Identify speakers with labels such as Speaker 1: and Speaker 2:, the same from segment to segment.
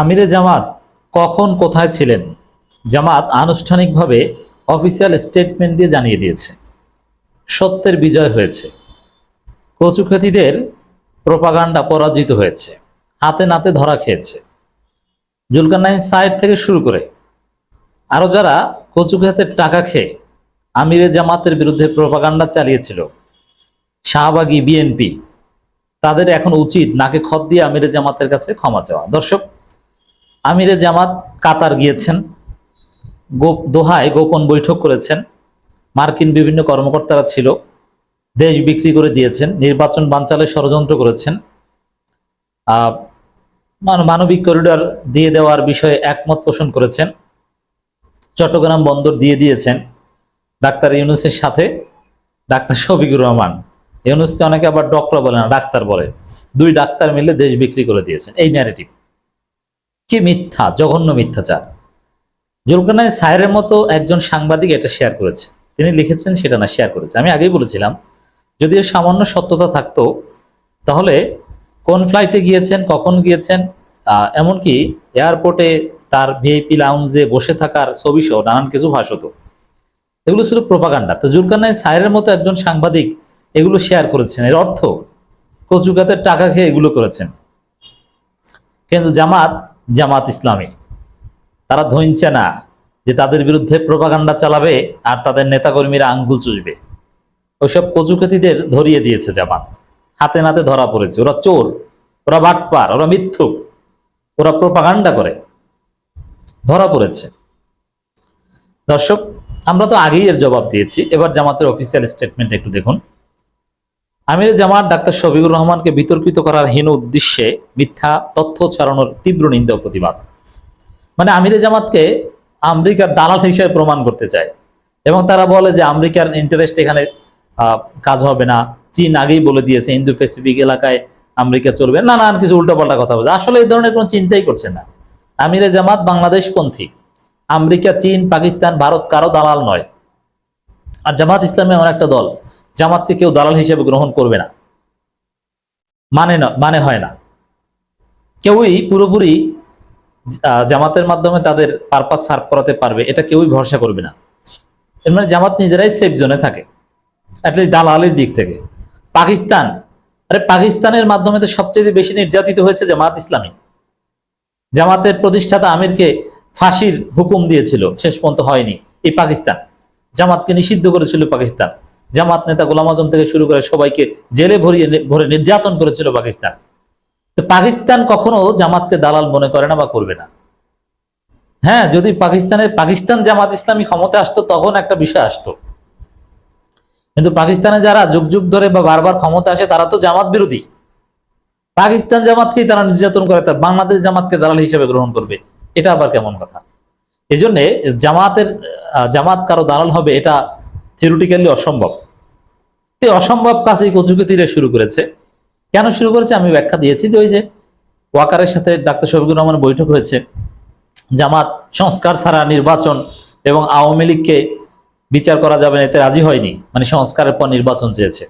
Speaker 1: আমিরে জামাত কখন কোথায় ছিলেন? জামাত আনুষ্ঠানিকভাবে অফিসিয়াল স্টেটমেন্ট দিয়ে জানিয়ে দিয়েছে। সত্যের বিজয় হয়েছে। কচুখ্যাতিদের প্রপাগান্ডা পরাজিত হয়েছে। হাতে নাতে ধরা খেয়েছে। জুলকারনাইন সাইড থেকে শুরু করে আরও যারা কচুখ্যাতের টাকা খেয়ে আমিরে জামাতের বিরুদ্ধে প্রপাগান্ডা চালিয়েছিল, শাহবাগী বিএনপি, তাদের এখন উচিত নাকে খত দিয়ে আমিরে জামাতের কাছে ক্ষমা চাওয়া। দর্শক আমিরে জামাত কাতার গিয়েছেন দোহায় গোপন বৈঠক করেছেন, মার্কিন বিভিন্ন কর্মকর্তারা ছিল, দেশ বিক্রি করে দিয়েছেন, নির্বাচন বানচালে ষড়যন্ত্র করেছেন। মানবিক করিডর দিয়ে দেওয়ার বিষয়ে একমত পোষণ করেছেন, চট্টগ্রাম বন্দর দিয়ে দিয়েছেন। ডাক্তার ইউনুসের সাথে ডাক্তার শফিকুর রহমান। ইউনুসকে অনেকে আবার ডক্টর বলে না, ডাক্তার বলে। দুই ডাক্তার মিলে দেশ বিক্রি করে দিয়েছেন, এই ন্যারেটিভ কি মিথ্যা, জঘন্য মিথ্যাচার। জুলকানায় সায়ের মতো একজন সাংবাদিক এটা শেয়ার করেছে। তিনি লিখেছেন সেটা না শেয়ার করেছে। আমি আগেই বলেছিলাম, যদি সামান্য সত্যতা থাকতো, তাহলে কোন ফ্লাইটে গিয়েছেন, কখন গিয়েছেন এমনকি এয়ারপোর্টে তার ভিআইপি লাউঞ্জে বসে থাকার ছবি সহ নানান কিছু ভাস হতো। এগুলো ছিল প্রপাগান্ডা তো জুলকানাই সায়ের মতো একজন সাংবাদিক এগুলো শেয়ার করেছেন। এর অর্থ কচুকাতের টাকা খেয়ে এগুলো করেছেন। কিন্তু জামাত জামাত ইসলামী। তারা ধইনছে না যে তাদের বিরুদ্ধে প্রপাগান্ডা চালাবে আর তাদের নেতাকর্মীরা আঙ্গুল চুষবে। ওইসব কচুকাতিদের ধরিয়ে দিয়েছে জামাত। হাতে নাতে ধরা পড়েছে। ওরা চোর, ওরা বাটপার, ওরা মিথ্যুক, ওরা প্রপাগান্ডা করে। ধরা পড়েছে। দর্শক, আমরা তো আগেই এর জবাব দিয়েছি। এবার জামাতের অফিসিয়াল স্টেটমেন্ট একটু দেখুন। আমির জামাত ডাক্তার শফিকুর রহমানকে বিতর্কিত করার হীন উদ্দেশ্যে মিথ্যা তথ্য ছড়ানোর তীব্র নিন্দা প্রতিবাদ। মানে আমিরে জামাতকে আমেরিকার দালাল হিসেবে প্রমাণ করতে চায় এবং তারা বলে যে আমেরিকার ইন্টারেস্ট এখানে কাজ হবে না। চীন আগেই বলে দিয়েছে ইন্দো প্যাসিফিক এলাকায় আমেরিকা চলবে। নানান কিছু উল্টোপাল্টা কথা বলছে। আসলে এই ধরনের কোনো চিন্তাই করছে না। আমিরে জামাত বাংলাদেশ পন্থী আমেরিকা, চীন, পাকিস্তান, ভারত কারও দালাল নয়। আর জামাত ইসলামী এমন একটা দল। জামাতকে কেউ দালাল হিসেবে গ্রহণ করবে না। মানে না মানে হয় না। কেউই পুরোপুরি জামাতের মাধ্যমে তাদের পারপাস সার্ভ করাতে পারবে, এটা কেউই ভরসা করবে না। এর মানে জামাত নিজেরাই সেফ জোনে থাকে অ্যাটলিস্ট দালালের দিক থেকে। পাকিস্তান, আরে পাকিস্তানের মাধ্যমে তো সবচেয়ে বেশি নির্যাতিত হয়েছে জামাত ইসলামী। জামাতের প্রতিষ্ঠাতা আমিরকে ফাঁসির হুকুম দিয়েছিল, শেষ পর্যন্ত হয়নি এই পাকিস্তান। জামাতকে নিষিদ্ধ করেছিল পাকিস্তান। জামাত নেতা গোলাম আজম থেকে শুরু করে সবাইকে জেলে ভরিয়ে ভরে নির্যাতন করেছিল পাকিস্তান। তো পাকিস্তান কখনো জামাতকে দালাল মনে করে না বা করবে না। হ্যাঁ যদি পাকিস্তানের পাকিস্তান জামাত ইসলামী ক্ষমতা আসতো, তখন একটা বিষয় আসতো। কিন্তু পাকিস্তানে যারা যুগ যুগ ধরে বা বারবার ক্ষমতা আসে, তারা তো জামাত বিরোধী। পাকিস্তান জামাতকেই তারা নির্যাতন করে তার বাংলাদেশ জামাতকে দালাল হিসেবে গ্রহণ করবে, এটা আবার কেমন কথা? এই জন্যে জামাতের জামাত কারও দালাল হবে, এটা থিওরিটিক্যালি অসম্ভব। এই অসম্ভব কাজই কচুকুতিরে শুরু করেছে। কেন শুরু করেছে? আমি ব্যাখ্যা দিয়েছি যে ওই যে ওয়াকারের সাথে ডাক্তার শফিকুর রহমান বৈঠক হয়েছে। জামাত, সংস্কার ছাড়া নির্বাচন এবং আওয়ামী লীগকে বিচার করা যাবে না, এতে রাজি হয়নি। মানে সংস্কারের পর নির্বাচন চেয়েছে।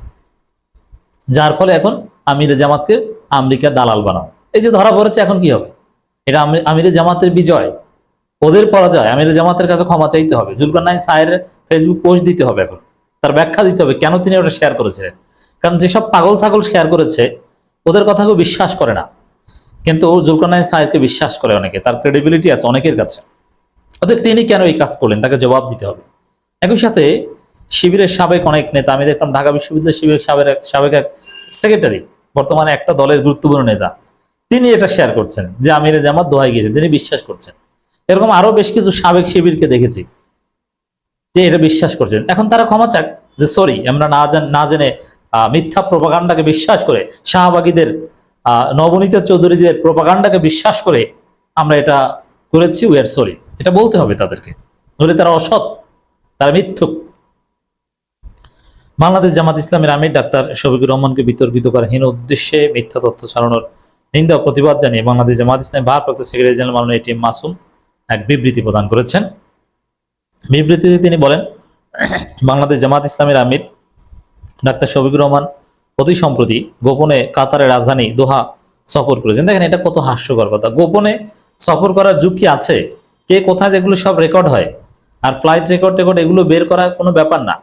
Speaker 1: যার ফলে এখন আমিরে জামাতকে আমেরিকার দালাল বানাও। এই যে ধরা পড়েছে, এখন কি হবে? এটা আমি- আমিরে জামাতের বিজয়। ওদের পরাজয়, আমিরে জামাতের কাছে ক্ষমা চাইতে হবে। জুলকারনাইন সায়ের ফেসবুক পোস্ট দিতে হবে এখন। তার ব্যাখ্যা দিতে হবে কেন তিনি ওটা শেয়ার করেছিলেন। কারণ যেসব পাগল ছাগল শেয়ার করেছে, ওদের কথা কেউ বিশ্বাস করে না। কিন্তু জুলকারনাইন সাহেবকে বিশ্বাস করে অনেকে, তার ক্রেডিবিলিটি আছে অনেকের কাছে। অতএব তিনি কেন এই কাজ করলেন? তাকে জবাব দিতে হবে। একই সাথে শিবিরের সাবেক অনেক নেতা, আমি দেখলাম ঢাকা বিশ্ববিদ্যালয়ের শিবিরের সাবেক এক- সাবেক এক সেক্রেটারি বর্তমানে একটা দলের গুরুত্বপূর্ণ নেতা। তিনি এটা শেয়ার করছেন যে আমিরে জামাত দোহাই গিয়েছে, তিনি বিশ্বাস করছেন। এরকম আরও বেশ কিছু সাবেক শিবিরকে দেখেছি। যে এটা বিশ্বাস করছেন। এখন তারা ক্ষমা চাক যে সরি আমরা না জান, না জেনে মিথ্যা প্রপাগান্ডাকে বিশ্বাস করে, শাহবাগীদের নবনীত চৌধুরীদের প্রপাগান্ডাকে বিশ্বাস করে আমরা এটা করেছি উই আর সরি এটা বলতে হবে তাদেরকে। নইলে তারা অসৎ, তারা মিথ্যুক। বাংলাদেশ জামাত ইসলামের আমির ডাক্তার শফিকুর রহমানকে বিতর্কিত করার হীন উদ্দেশ্যে মিথ্যা তথ্য ছড়ানোর নিন্দা প্রতিবাদ জানিয়ে বাংলাদেশ জামাত ইসলাম ভারপ্রাপ্ত সেক্রেটারি জেনারেল মামলা এটিএম মাসুম এক বিবৃতি প্রদান করেছেন। বিবৃতিতে তিনি বলেন, বাংলাদেশ জামাত ইসলামের আমির ডাক্তার শফিকুর রহমান অতি সম্প্রতি গোপনে কাতারের রাজধানী দোহা সফর করেছেন। দেখেন এটা কত হাস্যকর কথা। গোপনে সফর করার কি আছে, কে কোথায় যেগুলো সব রেকর্ড হয়, আর ফ্লাইট রেকর্ড টেকর্ড এগুলো বের করা কোনো ব্যাপার না।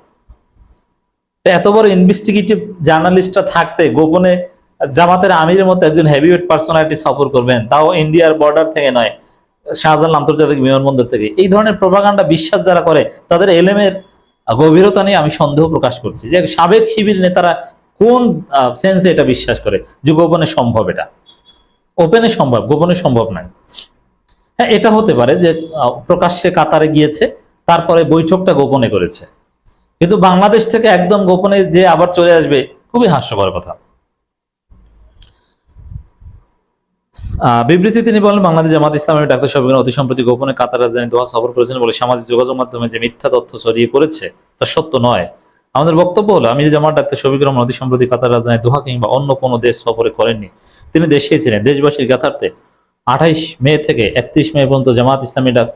Speaker 1: এত বড় ইনভেস্টিগেটিভ জার্নালিস্টরা থাকতে গোপনে জামাতের আমিরের মতো একজন হেভিওয়েট পার্সোনালিটি সফর করবেন, তাও ইন্ডিয়ার বর্ডার থেকে নয় শাহজালাল আন্তর্জাতিক বিমানবন্দর থেকে। এই ধরনের প্রভাকাণ্ডা বিশ্বাস যারা করে, তাদের এলেমের গভীরতা নিয়ে আমি সন্দেহ প্রকাশ করছি যে সাবেক শিবির নেতারা কোন সেন্সে এটা বিশ্বাস করে যে গোপনে সম্ভব এটা? ওপেনে সম্ভব, গোপনে সম্ভব নয়। হ্যাঁ এটা হতে পারে যে প্রকাশ্যে কাতারে গিয়েছে, তারপরে বৈঠকটা গোপনে করেছে। কিন্তু বাংলাদেশ থেকে একদম গোপনে যে আবার চলে আসবে, খুবই হাস্যকর কথা। বিবৃতি তিনি বলেন, বাংলাদেশ জামাত ইসলামের ডাক্তার শফিকুর অতি সম্প্রতি গোপনে কাতার রাজধানী দোহা সফর করেছেন বলে সামাজিক যোগাযোগ মাধ্যমে যে মিথ্যা তথ্য ছড়িয়ে পড়েছে, তা সত্য নয়। আমাদের বক্তব্য হলো, আমির জামাত ডাক্তার শফিকুর রহমান অতি সম্প্রতি কাতার রাজধানী দোহা কিংবা অন্য কোনো দেশ সফরে করেননি। তিনি দেশেই ছিলেন। দেশবাসীর জ্ঞাতার্থে আঠাইশ মে থেকে একত্রিশ মে পর্যন্ত জামাত ইসলামী ডাক,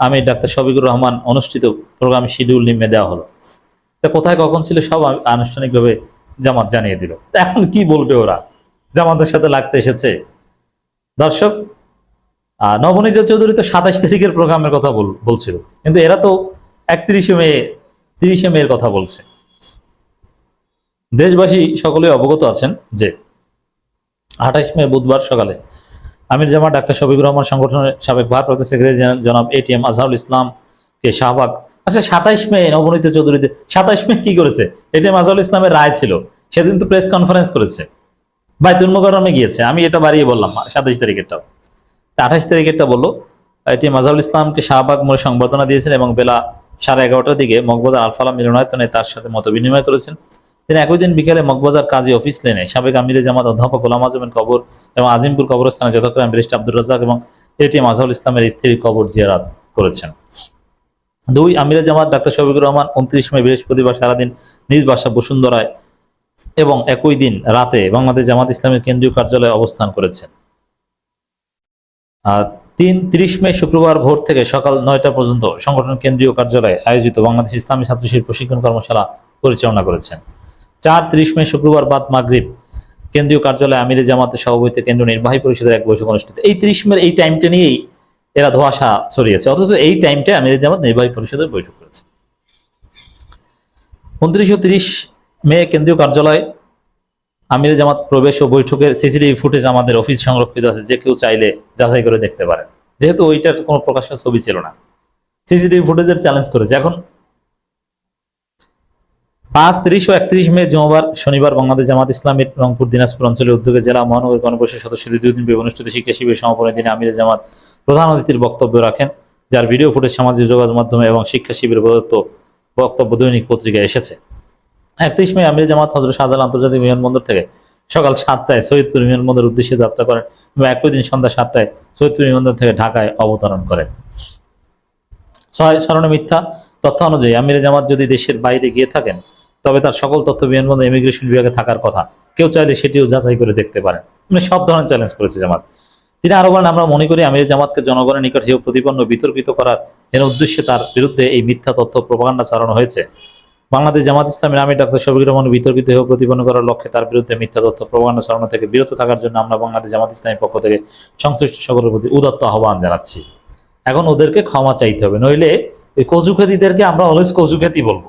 Speaker 1: আমির ডাক্তার শফিকুর রহমান অনুষ্ঠিত প্রোগ্রাম শিডিউল নিম্নে দেওয়া হলো। তা কোথায়, কখন ছিল সব আনুষ্ঠানিকভাবে জামাত জানিয়ে দিল। এখন কি বলবে ওরা? জামাতের সাথে লাগতে এসেছে। দর্শক নবনীতা চৌধুরী তো সাতাশ তারিখের প্রোগ্রামের কথা বলছিল। কিন্তু এরা তো একত্রিশে মে, তিরিশে মেয়ের কথা বলছে। দেশবাসী সকলে অবগত আছেন যে, আঠাশ মে বুধবার সকালে আমির জামা ডাক্তার শফিকুর রহমান সংগঠনের সাবেক ভারপ্রাপ্ত সেক্রেটারি জনাব এটিএম আজহারুল ইসলামকে শাহবাগ আচ্ছা সাতাইশ মে নবনীত চৌধুরীতে সাতাইশ মে কি করেছে? এটিএম আজহারুল ইসলামের রায় ছিল। সেদিন তো প্রেস কনফারেন্স করেছে। বাইতুল মুকাররমে গিয়েছে। আমি এটা বাড়িয়ে বললাম সাতাশ সাতাইশ তারিখেরটা আঠাশ তারিখেরটা বলল, এটি মাজাহুল ইসলামকে শাহবাগ মোড়ে সংবর্ধনা দিয়েছেন এবং বেলা সাড়ে এগারোটার দিকে মগবাজার আলফালা মিলনায়তনে তার সাথে মত বিনিময় করেছেন। তিনি একই দিন বিকেলে মগবাজার কাজী অফিস লেনে সাবেক আমিরে জামাত অধ্যাপক গোলাম আজমের কবর এবং আজিমপুর কবরস্থানে যথাক্রমে ব্যারিস্টার আব্দুর রাজাক এবং এটি মাজাহুল ইসলামের স্ত্রীর কবর জিয়ারাত করেছেন। দুই আমিরে জামাত ডাক্তার শফিকুর রহমান, উনত্রিশ মে বৃহস্পতিবার সারাদিন নিজ বাসা বসুন্ধরায় এবং একই দিন রাতে বাংলাদেশ জামাত ইসলামের কেন্দ্রীয় কার্যালয়ে অবস্থান করেছেন। তিন তিরিশ মে শুক্রবার ভোর থেকে সকাল নয়টা পর্যন্ত সংগঠন কেন্দ্রীয় কার্যালয়ে আয়োজিত বাংলাদেশ ইসলামী ছাত্রশিল্প প্রশিক্ষণ কর্মশালা পরিচালনা করেছেন। চার তিরিশ মে শুক্রবার বাদ মাগরিব কেন্দ্রীয় কার্যালয়ে আমিরে জামাতের সভাপতিত্বে কেন্দ্রীয় নির্বাহী পরিষদের এক বৈঠক অনুষ্ঠিত। এই তিরিশ মের এই টাইমটা নিয়েই এরা ধোয়াশা ছড়িয়েছে। অথচ এই টাইমটা আমিরে জামাত নির্বাহী পরিষদের বৈঠক করেছে। উনত্রিশ ও তিরিশ মে কেন্দ্রীয় কার্যালয় আমির জামাত প্রবেশ ও বৈঠকের সিসিটিভি ফুটেজ আমাদের অফিস সংরক্ষিত আছে, যে কেউ চাইলে যাচাই করে দেখতে পারে যেহেতু ওইটার কোনো প্রকাশ্য ছবি ছিল না। সিসিটিভি ফুটেজের চ্যালেঞ্জ করেছে। এখন পাঁচ, তিরিশ ও একত্রিশ মে জুমাবার শনিবার বাংলাদেশ জামাত ইসলামের রংপুর দিনাজপুর অঞ্চলের উদ্যোগে জেলা মহানগর গণপরিষদ সদস্যদের দুই দিন অনুষ্ঠিত শিক্ষা শিবির সমাপনের দিনে আমির জামাত প্রধান অতিথির বক্তব্য রাখেন, যার ভিডিও ফুটেজ সামাজিক যোগাযোগ মাধ্যমে এবং শিক্ষা শিবির প্রদত্ত বক্তব্য দৈনিক পত্রিকায় এসেছে। একত্রিশ মে আমির জামাত হজরত শাহজালাল আন্তর্জাতিক বিমানবন্দর থেকে সকাল সাতটায় সৈয়দপুর বিমানবন্দরের উদ্দেশ্যে যাত্রা করেন এবং একই দিন সন্ধ্যা সাতটায় সৈয়দপুর বিমানবন্দর থেকে ঢাকায় অবতরণ করেন। ছয় স্মরণে মিথ্যা তথ্য অনুযায়ী আমির জামাত যদি দেশের বাইরে গিয়ে থাকেন, তবে তার সকল তথ্য বিমানবন্দর ইমিগ্রেশন বিভাগে থাকার কথা। কেউ চাইলে সেটিও যাচাই করে দেখতে পারেন। মানে সব ধরনের চ্যালেঞ্জ করেছে জামাত। তিনি আরও বলেন, আমরা মনে করি আমির জামাতকে জনগণের নিকট হেয় প্রতিপন্ন বিতর্কিত করার এর উদ্দেশ্যে তার বিরুদ্ধে এই মিথ্যা তথ্য প্রপাগান্ডা চালানো হয়েছে। বাংলাদেশ জামাত ইসলামের আমি ডাক্তার শফিকুর রহমান বিতর্কিত হয়ে প্রতিপন্ন করার লক্ষ্যে তার বিরুদ্ধে মিথ্যা তথ্য প্রবাহ সরানো থেকে বিরত থাকার জন্য আমরা বাংলাদেশ জামাত ইসলামের পক্ষ থেকে সংশ্লিষ্ট সকলের প্রতি উদাত্ত আহ্বান জানাচ্ছি। এখন ওদেরকে ক্ষমা চাইতে হবে, নইলে এই কচুখ্যাতিদেরকে আমরা অলওয়েজ কচুখ্যাতি বলব।